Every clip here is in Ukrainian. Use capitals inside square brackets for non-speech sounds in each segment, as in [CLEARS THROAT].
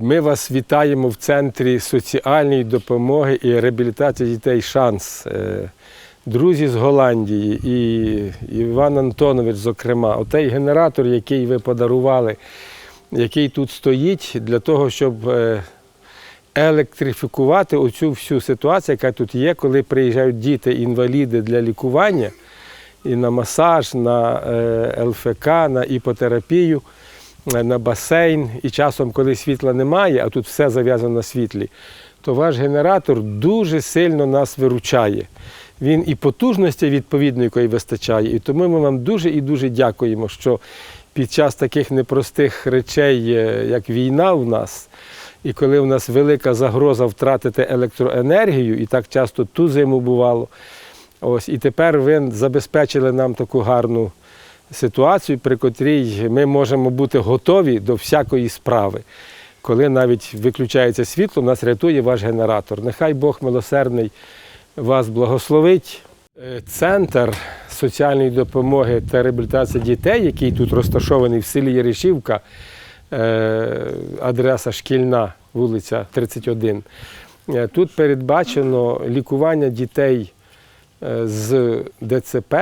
Ми вас вітаємо в центрі соціальної допомоги і реабілітації дітей Шанс. Е, Друзі з Голландії і Іван Антонович, зокрема, отей генератор, який ви подарували, який тут стоїть для того, щоб е, електрифікувати оцю всю ситуацію, яка тут є, коли приїжджають діти-інваліди для лікування і на масаж, на е, ЛФК, на іпотерапію, на басейн. І часом, коли світла немає, а тут все зав'язано на світлі, то ваш генератор дуже сильно нас виручає. Він і потужності відповідної якої вистачає. І тому ми вам дуже і дуже дякуємо, що під час таких непростих речей, е, як війна у нас, і коли у нас велика загроза втратити електроенергію, і так часто ту зиму бувало, ось, і тепер ви забезпечили нам таку гарну ситуацію, при котрій ми можемо бути готові до всякої справи. Коли навіть виключається світло, нас рятує ваш генератор. Нехай Бог милосердний вас благословить. Е, Центр соціальної допомоги та реабілітації дітей, який тут розташований в селі Єришівка, е, адреса шкільна, вулиця 31. Е, Тут передбачено лікування дітей з ДЦП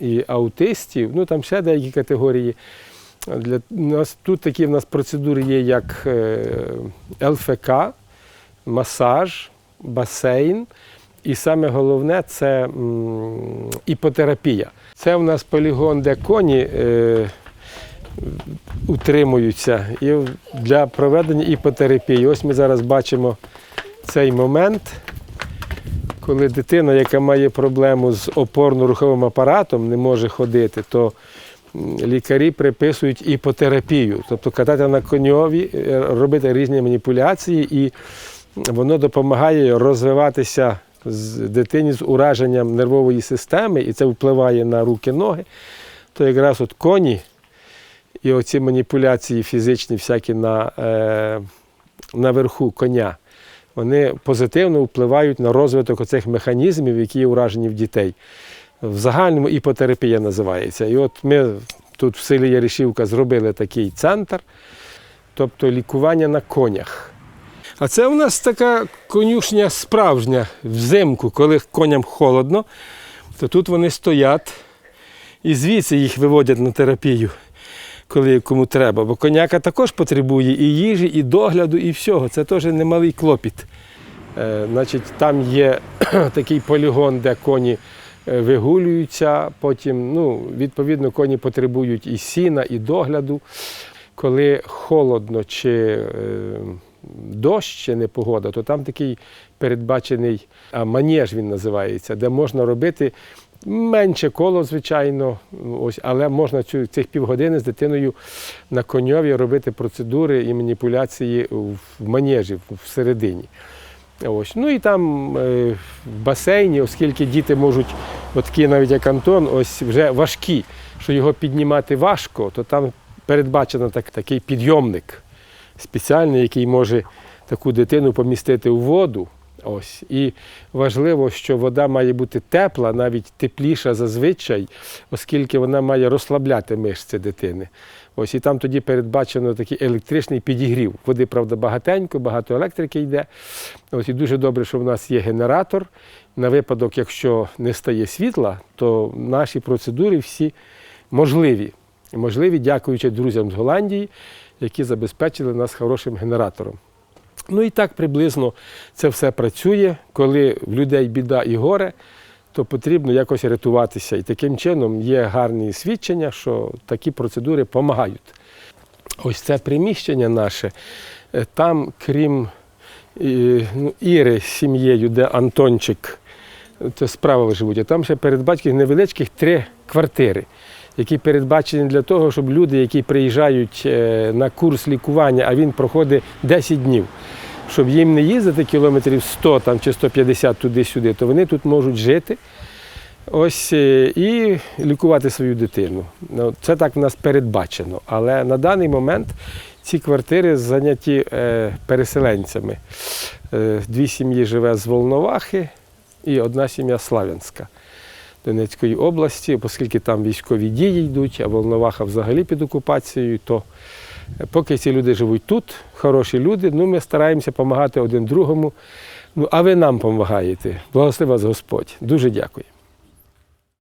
і аутистів, ну там ще деякі категорії. Для нас тут такі в нас процедури є, як е, ЛФК, масаж, басейн. І саме головне це іпотерапія. Це в нас полігон, де коні е, утримуються і для проведення іпотерапії. Ось ми зараз бачимо цей момент, коли дитина, яка має проблему з опорно-руховим апаратом, не може ходити, то лікарі приписують іпотерапію, тобто катати на коньові, е, робити різні маніпуляції, і воно допомагає розвиватися з дитині з ураженням нервової системи, і це впливає на руки, ноги. То якраз от коні і оці маніпуляції фізичні, всякі на, е, наверху коня, вони позитивно впливають на розвиток оцих механізмів, які уражені в дітей. В загальному іпотерапія називається. І от ми тут в селі Яришівка зробили такий центр, тобто лікування на конях. А це у нас така конюшня справжня взимку, коли коням холодно, то тут вони стоять і звідси їх виводять на терапію, коли кому треба. Бо коняка також потребує і їжі, і догляду, і всього. Це теж немалий клопіт. Е, значить, там є [CLEARS THROAT] такий полігон, де коні е, вигулюються, потім, ну, відповідно, коні потребують і сіна, і догляду. Коли холодно чи е, дощ чи непогода, то там такий передбачений манеж він називається, де можна робити менше коло, звичайно, ось, але можна цю, цих півгодини з дитиною на коньові робити процедури і маніпуляції в манежі всередині. Ось. Ну і там е, в басейні, оскільки діти можуть, такі навіть як Антон, ось вже важкі, що його піднімати важко, то там передбачено так, такий підйомник спеціальний, який може таку дитину помістити у воду. Ось. І важливо, що вода має бути тепла, навіть тепліша зазвичай, оскільки вона має розслабляти мишці дитини. Ось і там тоді передбачено такий електричний підігрів. Води, правда, багатенько, багато електрики йде. Ось і дуже добре, що в нас є генератор. На випадок, якщо не стає світла, то наші процедури всі можливі. Можливі, дякуючи друзям з Голландії, які забезпечили нас хорошим генератором. Ну і так приблизно це все працює. Коли в людей біда і горе, то потрібно якось рятуватися. І таким чином є гарні свідчення, що такі процедури допомагають. Ось це приміщення наше. е, Там, крім ну, Іри з сім'єю, де Антончик, це справа живуть, а там ще передбачені невеличких три квартири, які передбачені для того, щоб люди, які приїжджають е, на курс лікування, а він проходить 10 днів, щоб їм не їздити кілометрів 100 там, чи 150 туди-сюди, то вони тут можуть жити. Ось е, і лікувати свою дитину. Ну, Це так в нас передбачено. Але на даний момент ці квартири зайняті е, переселенцями. Дві сім'ї живе з Волновахи і одна сім'я Славянська Донецької області, оскільки там військові дії йдуть, а Волноваха взагалі під окупацією, то Поки ці люди живуть тут, хороші люди, ну ми стараємося допомагати один другому. Ну, а ви нам допомагаєте. Благослови вас Господь. Дуже дякую.